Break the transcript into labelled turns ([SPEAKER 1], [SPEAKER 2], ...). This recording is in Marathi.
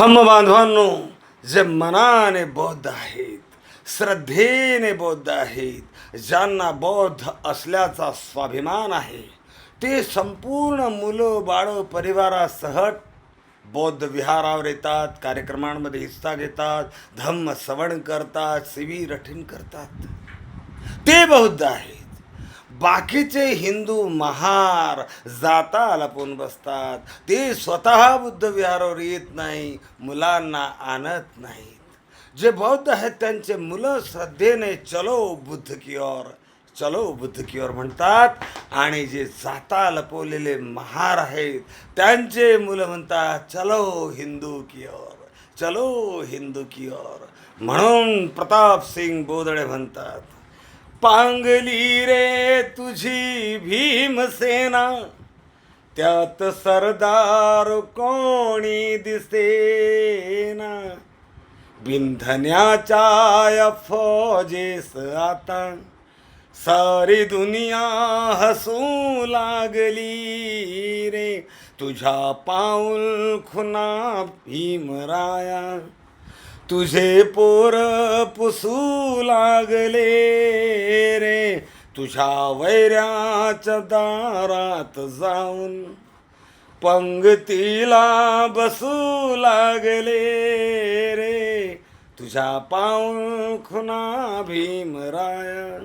[SPEAKER 1] धम्म बांधवांनो जे मनाने बौद्ध आहेत श्रद्धेने बौद्ध आहेत ज्यांना बौद्ध असल्याचा स्वाभिमान आहे ते संपूर्ण मुलं बाळं परिवारासह बौद्ध विहारावर येतात कार्यक्रमांमध्ये हिस्सा घेतात धम्म श्रवण करतात शिवी रठीण करतात. ते बौद्ध आहेत. बाकीचे हिंदू महार जाता लपून बसतात. ते स्वतः बुद्ध विहारावर येत नाही मुलांना आणत नाहीत. जे बौद्ध आहेत त्यांचे मुलं श्रद्धेने चलो बुद्ध की ओर चलो बुद्ध की ओर म्हणतात. आणि जे जाता लपवलेले महार आहेत त्यांचे मुलं म्हणतात चलो हिंदू की ओर चलो हिंदू की ओर. म्हणून प्रताप सिंग बोदडे म्हणतात पांगली रे तुझी भीमसेना त्यात सरदार कोणी दिसेना? बिंधण्याच्या या फौजेस आता सारी दुनिया हसू लागली रे. तुझ्या पाऊल खुना भीमराया तुझे पोर पुसू लागले रे. तुझ्या वैऱ्याच्या दारात जाऊन पंगतीला बसू लागले रे. तुझ्या पाऊल खुना भीमराया